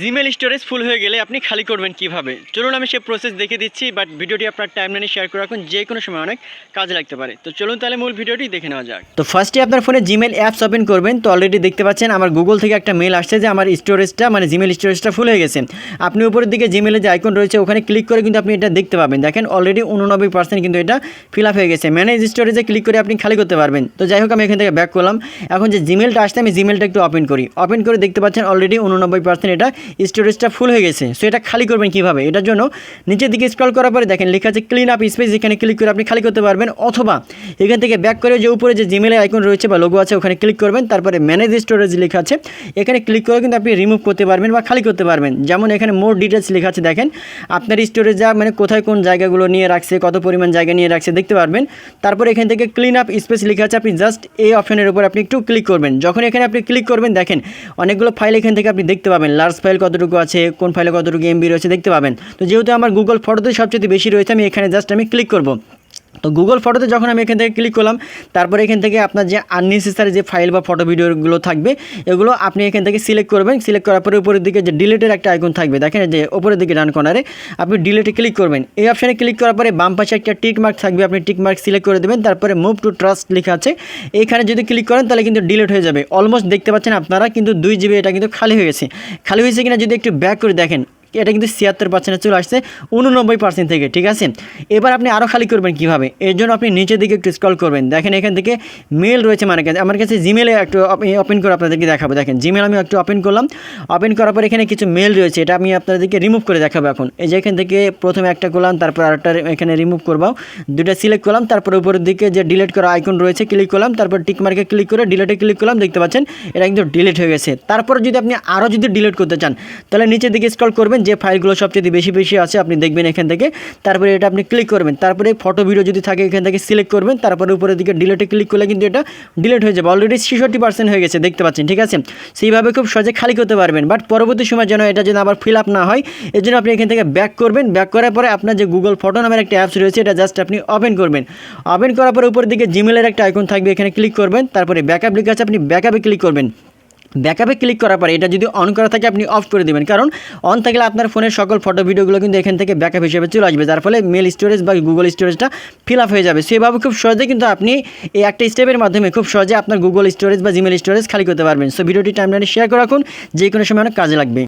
Gmail storage full হয়ে গেলে আপনি খালি করবেন কীভাবে? চলুন আমি সে প্রসেস দেখে দিচ্ছি বাট ভিডিওটি আপনার টাইমলাইনে শেয়ার করে রাখুন, যে কোনো সময় অনেক কাজে লাগতে পারে। তো চলুন তাহলে মূল ভিডিওটি দেখে নেওয়া যাক। তো ফার্স্টে আপনার ফোনে জিমেল অ্যাপস ওপেন করবেন। তো অলরেডি দেখতে পাচ্ছেন আমার গুগল থেকে একটা মেল আসছে যে আমার স্টোরেজটা মানে জিমেল স্টোরেজটা ফুল হয়ে গেছে। আপনি উপরের দিকে জিমেলের যে আইকন রয়েছে, ওখানে ক্লিক করে কিন্তু আপনি এটা দেখতে পাবেন। দেখেন অলরেডি উননব্বই পার্সেন্ট কিন্তু এটা ফিল আপ হয়ে গেছে। ম্যানেজ স্টোরেজে ক্লিক করে আপনি খালি করতে পারবেন। তো যাই হোক, আমি এখান থেকে ব্যাক করলাম। এখন যে জিমেলটা আসছে, আমি জিমেলটা একটু ওপেন করি। ওপেন করে দেখতে পাচ্ছেন অলরেডি উননব্বই পার্সেন্ট এটা স্টোরেজটা ফুল হয়ে গেছে। সো এটা খালি করবেন কীভাবে? এটার জন্য নিচের দিকে স্ক্রল করার পরে দেখেন, লেখা আছে ক্লিন আপ স্পেস এখানে ক্লিক করে আপনি খালি করতে পারবেন, অথবা এখান থেকে ব্যাক করে যে উপরে যে জিমেলের আইকন রয়েছে বা লোগো আছে, ওখানে ক্লিক করবেন, তারপরে ম্যানেজ স্টোরেজ লেখা আছে। এখানে ক্লিক করে কিন্তু আপনি রিমুভ করতে পারবেন বা খালি করতে পারবেন। যেমন এখানে মোর ডিটেলস লেখা আছে, দেখেন, আপনার স্টোরেজ মানে কোথায় কোন জায়গাগুলো নিয়ে রাখছে, কত পরিমাণ জায়গা নিয়ে রাখছে, দেখতে পারবেন। তারপর এখান থেকে ক্লিন আপ স্পেস লেখা আছে, আপনি জাস্ট এই অপশনের উপর আপনি একটু ক্লিক করবেন। যখন এখানে আপনি ক্লিক করবেন, দেখেন, অনেকগুলো ফাইল এখান থেকে আপনি দেখতে পাবেন। লার্জ ফাইল কতটুকু আছে, কোন ফাইলে কতটুকু এমবি রয়েছে, দেখতে পাবেন। তো যেহেতু আমার গুগল ফটোতে সবচেয়ে বেশি রয়েছে, আমি এখানে জাস্ট আমি ক্লিক করব। তো গুগল ফটোতে যখন আমি এখান থেকে ক্লিক করলাম, তারপরে এখান থেকে আপনার যে আননেসেসারি যে ফাইল বা ফটো ভিডিওগুলো থাকবে, এগুলো আপনি এখান থেকে সিলেক্ট করবেন। সিলেক্ট করার পরে উপরের দিকে যে ডিলেটের একটা আইকন থাকবে, দেখেন যে উপরের দিকে ডান কর্নারে আপনি ডিলেটে ক্লিক করবেন। এই অপশানে ক্লিক করার পরে বাম পাশে একটা টিক মার্ক থাকবে, আপনি টিক মার্ক সিলেক্ট করে দেবেন। তারপরে মুভ টু ট্রাস্ট লেখা আছে। এইখানে যদি ক্লিক করেন, তাহলে কিন্তু ডিলেট হয়ে যাবে। অলমোস্ট দেখতে পাচ্ছেন আপনারা কিন্তু দুই জিবি এটা কিন্তু খালি হয়ে গেছে। খালি হয়েছে কিনা যদি একটু ব্যাক করে দেখেন এটা কিন্তু ছিয়াত্তর পার্সেন্টে চলে আসছে, উননব্বই পার্সেন্ট থেকে, ঠিক আছে? এবার আপনি আরও খালি করবেন কীভাবে? এর জন্য আপনি নিচের দিকে একটু স্ক্রল করবেন। দেখেন এখান থেকে মেল রয়েছে আমার কাছে। আমার কাছে জিমেলে একটু ওপেন করে আপনাদেরকে দেখাবো। দেখেন জিমেল আমি একটু ওপেন করলাম। ওপেন করার পর এখানে কিছু মেল রয়েছে। এটা আমি আপনাদেরকে রিমুভ করে দেখাবো এখন। এই যে এখান থেকে প্রথমে একটা করলাম, তারপর আরেকটা এখানে রিমুভ করব। দুটা সিলেক্ট করলাম, তারপর উপরের দিকে যে ডিলিট করা আইকন রয়েছে ক্লিক করলাম। তারপর টিক মার্কে ক্লিক করে ডিলেটে ক্লিক করলাম। দেখতে পাচ্ছেন, এটা কিন্তু ডিলিট হয়ে গেছে। তারপর যদি আপনি আরও যদি ডিলিট করতে চান, তাহলে নিচের দিকে স্ক্রল করবেন যে ফাইলগুলো সবচেয়ে বেশি বেশি আছে, আপনি দেখবেন এখান থেকে। তারপরে এটা আপনি ক্লিক করবেন। তারপরে ফটো ভিডিও যদি থাকে, এখান থেকে সিলেক্ট করবেন। তারপরে উপরের দিকে ডিলেটে ক্লিক করলে কিন্তু এটা ডিলেট হয়ে যাবে। অলরেডি ছেষট্টি পার্সেন্ট হয়ে গেছে, দেখতে পাচ্ছেন, ঠিক আছে? সেইভাবে খুব সহজে খালি করতে পারবেন। বাট পরবর্তী সময় যেন এটা যেন আবার ফিল আপ না হয়, এর জন্য আপনি এখান থেকে ব্যাক করবেন। ব্যাক করার পরে আপনার যে গুগল ফটো নামের একটা অ্যাপস রয়েছে, এটা জাস্ট আপনি ওপেন করবেন। ওপেন করার পরে উপরের দিকে জিমেলের একটা আইকন থাকবে, এখানে ক্লিক করবেন। তারপরে ব্যাকআপ লিখে আছে, আপনি ব্যাকআপে ক্লিক করবেন। ব্যাকআপে ক্লিক করার পরে এটা যদি অন করা থাকে, আপনি অফ করে দেবেন। কারণ অন থাকলে আপনার ফোনের সকল ফটো ভিডিওগুলো কিন্তু এখান থেকে ব্যাকআপ হিসেবে চলে আসবে। যার ফলে মেল স্টোরেজ বা গুগল স্টোরেজটা ফিল আপ হয়ে যাবে। সেভাবে খুব সহজে কিন্তু আপনি এই একটা স্টেপের মাধ্যমে খুব সহজে আপনার গুগল স্টোরেজ বা জিমেল স্টোরেজ খালি করতে পারবেন। সো ভিডিওটি টাইমলাইনে শেয়ার করে রাখুন। যে কোনো সময় অনেক কাজে লাগবে।